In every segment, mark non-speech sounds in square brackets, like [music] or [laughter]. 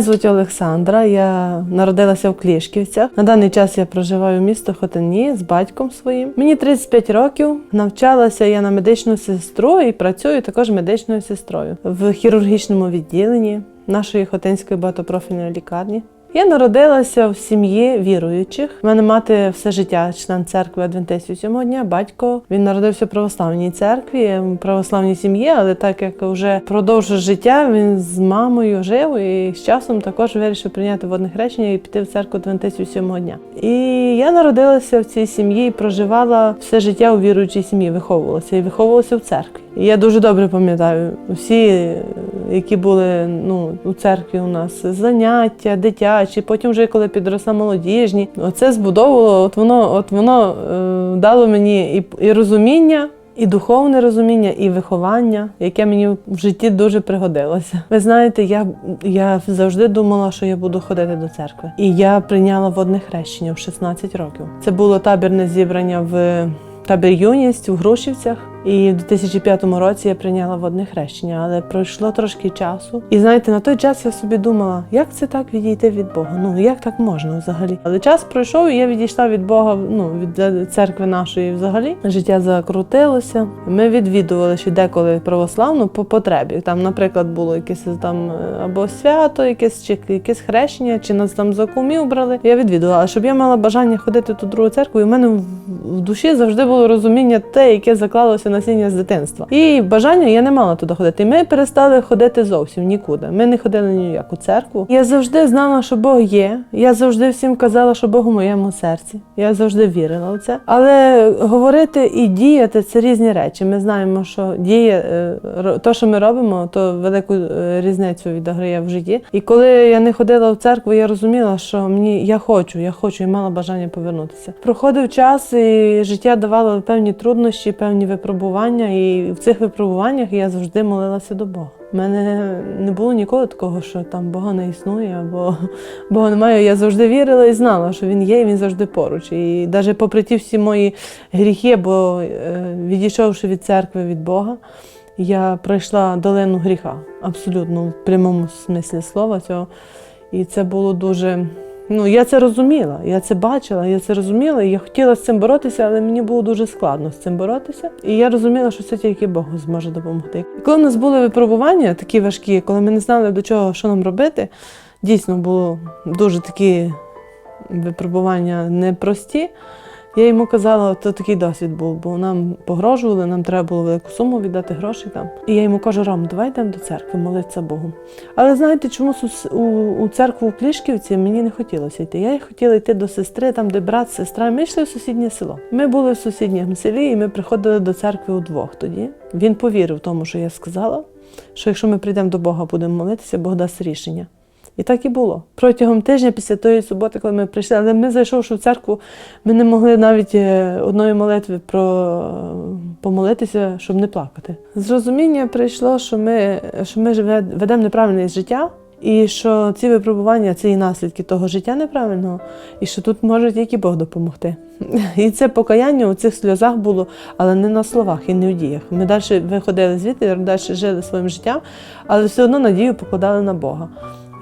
Звуть Олександра. Я народилася в Клішківцях. На даний час я проживаю в місто Хотині з батьком своїм. Мені 35 років. Навчалася я на медичну сестру і працюю також медичною сестрою в хірургічному відділенні нашої Хотинської багатопрофільної лікарні. Я народилася в сім'ї віруючих. У мене мати все життя член церкви Адвентистів сьомого дня. Батько він народився в православній церкві, в православній сім'ї, але так як вже продовж життя він з мамою жив і з часом також вирішив прийняти водне хрещення і піти в церкву Адвентистів сьомого дня. І я народилася в цій сім'ї і проживала все життя у віруючій сім'ї, виховувалася і виховувалася в церкві. І я дуже добре пам'ятаю всі, які були ну, у церкві у нас заняття, дитячі, потім вже коли підросла молодіжні. Оце збудовувало, от воно, от воно е, дало мені і, і розуміння. І духовне розуміння, і виховання, яке мені в житті дуже пригодилося. Ви знаєте, я, я завжди думала, що я буду ходити до церкви. І я прийняла водне хрещення в 16 років. Це було табірне зібрання в табір юність у Грушівцях. І в 2005 році я прийняла водне хрещення, але пройшло трошки часу. І знаєте, на той час я собі думала, як це так відійти від Бога? Ну як так можна взагалі? Але час пройшов, і я відійшла від Бога, ну від церкви нашої взагалі. Життя закрутилося. Ми відвідували ще деколи православну по потребі. Там, наприклад, було якесь там е, або свято, якесь чи якесь хрещення, чи нас там за кумів брали. Я відвідувала, щоб я мала бажання ходити ту другу церкву. І в мене в душі завжди було розуміння те, яке заклалося насіння з дитинства. І бажання я не мала туди ходити. Ми перестали ходити зовсім нікуди. Ми не ходили ні в яку церкву. Я завжди знала, що Бог є. Я завжди всім казала, що Бог у моєму серці. Я завжди вірила в це. Але говорити і діяти це різні речі. Ми знаємо, що діє е, то, що ми робимо, то велику е, різницю відіграє в житті. І коли я не ходила в церкву, я розуміла, що мені я хочу, я хочу і мала бажання повернутися. Проходив час, і життя давало певні труднощі, певні випробування. І в цих випробуваннях я завжди молилася до Бога. У мене не було ніколи такого, що там Бога не існує, або [laughs] Бога немає. Я завжди вірила і знала, що він є, і він завжди поруч. І навіть попри ті всі мої гріхи, бо е, відійшовши від церкви від Бога, я пройшла долину гріха, абсолютно в прямому смислі слова цього. І це було дуже. Ну, я це розуміла, я це бачила, я це розуміла, я хотіла з цим боротися, але мені було дуже складно з цим боротися. І я розуміла, що це тільки Бог зможе допомогти. І коли в нас були випробування такі важкі, коли ми не знали до чого, що нам робити, дійсно було дуже такі випробування непрості. Я йому казала, то такий досвід був, бо нам погрожували, нам треба було велику суму віддати грошей там. І я йому кажу, Ром, давай йдемо до церкви, молитися Богу. Але знаєте, чомусь у, у, церкву в Плішківці мені не хотілося йти. Я хотіла йти до сестри, там, де брат, сестра. Ми йшли в сусіднє село. Ми були в сусідньому селі, і ми приходили до церкви удвох тоді. Він повірив тому, що я сказала, що якщо ми прийдемо до Бога, будемо молитися, Бог дасть рішення. І так і було. Протягом тижня після тої суботи, коли ми прийшли, але ми зайшовши в церкву, ми не могли навіть е, одної молитви про помолитися, щоб не плакати. Зрозуміння прийшло, що ми, що ми ведемо неправильне життя, і що ці випробування це і наслідки того життя неправильного, і що тут може тільки Бог допомогти. І це покаяння у цих сльозах було, але не на словах і не в діях. Ми далі виходили звідти, далі жили своїм життям, але все одно надію покладали на Бога.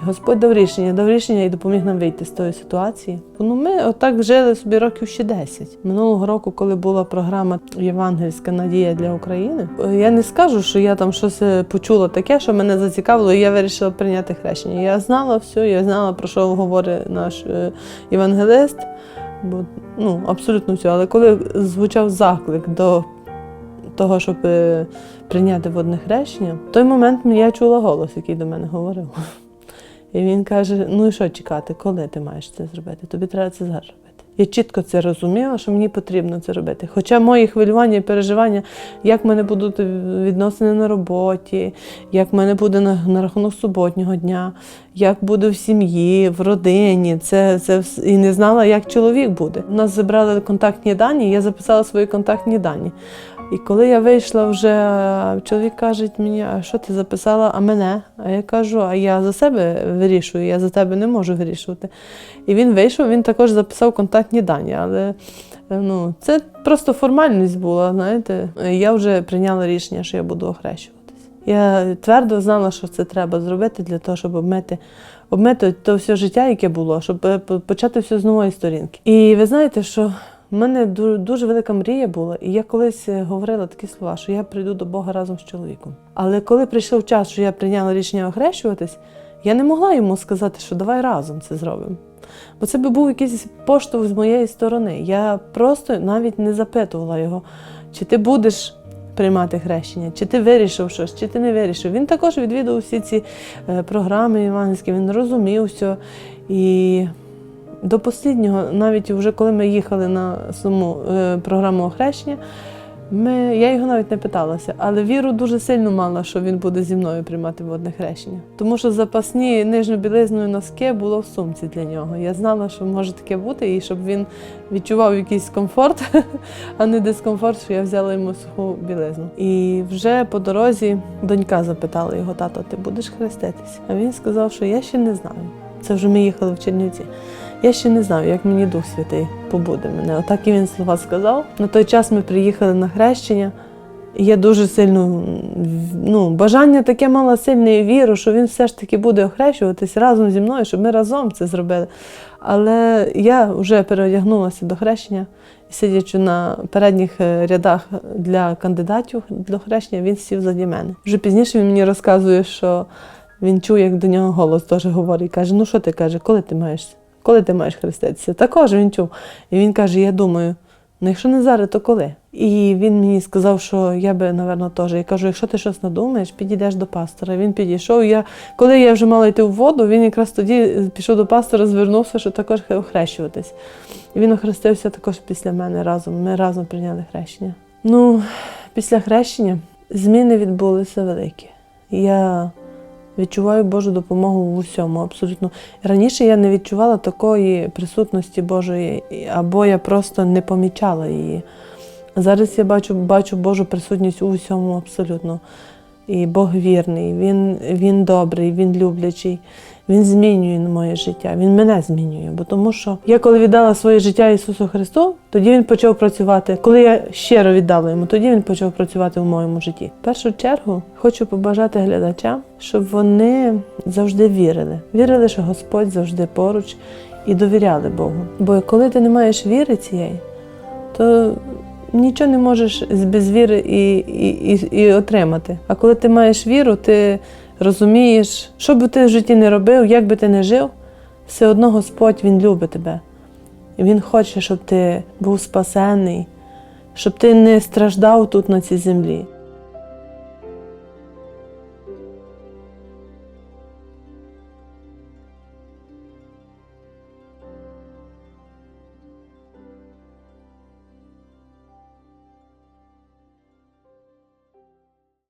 Господь дав рішення, дав рішення і допоміг нам вийти з тої ситуації. Ну, ми отак жили собі років ще 10. Минулого року, коли була програма Євангельська надія для України, я не скажу, що я там щось е, почула таке, що мене зацікавило, і я вирішила прийняти хрещення. Я знала все, я знала, про що говорить наш е, євангелист, бо ну, абсолютно все. Але коли звучав заклик до того, щоб е, прийняти водне хрещення, в той момент я чула голос, який до мене говорив. І він каже: ну і що чекати, коли ти маєш це зробити? Тобі треба це зараз робити. Я чітко це розуміла, що мені потрібно це робити. Хоча мої хвилювання і переживання, як в мене будуть відносини на роботі, як в мене буде на, на рахунок суботнього дня, як буде в сім'ї, в родині, це, це і не знала, як чоловік буде. У нас забрали контактні дані, я записала свої контактні дані. І коли я вийшла вже, чоловік каже мені, а що ти записала, а мене? А я кажу, а я за себе вирішую, я за тебе не можу вирішувати. І він вийшов, він також записав контактні дані, але е, ну, це просто формальність була, знаєте. Я вже прийняла рішення, що я буду охрещуватись. Я твердо знала, що це треба зробити для того, щоб обмити обмити то все життя, яке було, щоб е, почати все з нової сторінки. І ви знаєте, що в мене дуже велика мрія була, і я колись е, говорила такі слова, що я прийду до Бога разом з чоловіком. Але коли прийшов час, що я прийняла рішення охрещуватись, я не могла йому сказати, що давай разом це зробимо. Бо це би був якийсь поштовх з моєї сторони. Я просто навіть не запитувала його, чи ти будеш приймати хрещення, чи ти вирішив щось, чи ти не вирішив. Він також відвідував всі ці е, програми євангельські, він розумів все. І до останнього, навіть вже коли ми їхали на саму е, програму охрещення, ми, я його навіть не питалася, але віру дуже сильно мала, що він буде зі мною приймати водне хрещення. Тому що запасні нижньобілизною носки було в сумці для нього. Я знала, що може таке бути, і щоб він відчував якийсь комфорт, [laughs] а не дискомфорт, що я взяла йому суху білизну. І вже по дорозі донька запитала його, тато, ти будеш хреститися? А він сказав, що я ще не знаю. Це вже ми їхали в Чернівці. Я ще не знаю, як мені Дух Святий побуде мене. Отак і він слова сказав. На той час ми приїхали на хрещення. І я дуже сильно ну, бажання таке мала сильне і віру, що він все ж таки буде охрещуватись разом зі мною, щоб ми разом це зробили. Але я вже переодягнулася до хрещення, сидячи на передніх е, рядах для кандидатів до хрещення, він сів заді мене. Вже пізніше він мені розказує, що він чує, як до нього голос теж говорить. Каже: Ну що ти каже, коли ти маєш? Коли ти маєш хреститися? Також він чув. І він каже: Я думаю, ну якщо не зараз, то коли? І він мені сказав, що я би, напевно, теж. Я кажу, якщо ти щось надумаєш, підійдеш до пастора. Він підійшов. Я, коли я вже мала йти в воду, він якраз тоді пішов до пастора, звернувся, що також охрещуватись. І він охрестився також після мене разом. Ми разом прийняли хрещення. Ну, після хрещення зміни відбулися великі. Я відчуваю Божу допомогу в усьому, абсолютно. Раніше я не відчувала такої присутності Божої, або я просто не помічала її. Зараз я бачу, бачу Божу присутність у всьому абсолютно. І Бог вірний, Він, він добрий, Він люблячий, Він змінює моє життя, Він мене змінює. Бо тому що я коли віддала своє життя Ісусу Христу, тоді Він почав працювати. Коли я щиро віддала йому, тоді він почав працювати в моєму житті. В першу чергу хочу побажати глядачам, щоб вони завжди вірили. Вірили, що Господь завжди поруч і довіряли Богу. Бо коли ти не маєш віри цієї, то нічого не можеш без віри і, і, і, і отримати. А коли ти маєш віру, ти розумієш, що би ти в житті не робив, як би ти не жив, все одно Господь Він любить тебе. Він хоче, щоб ти був спасений, щоб ти не страждав тут на цій землі.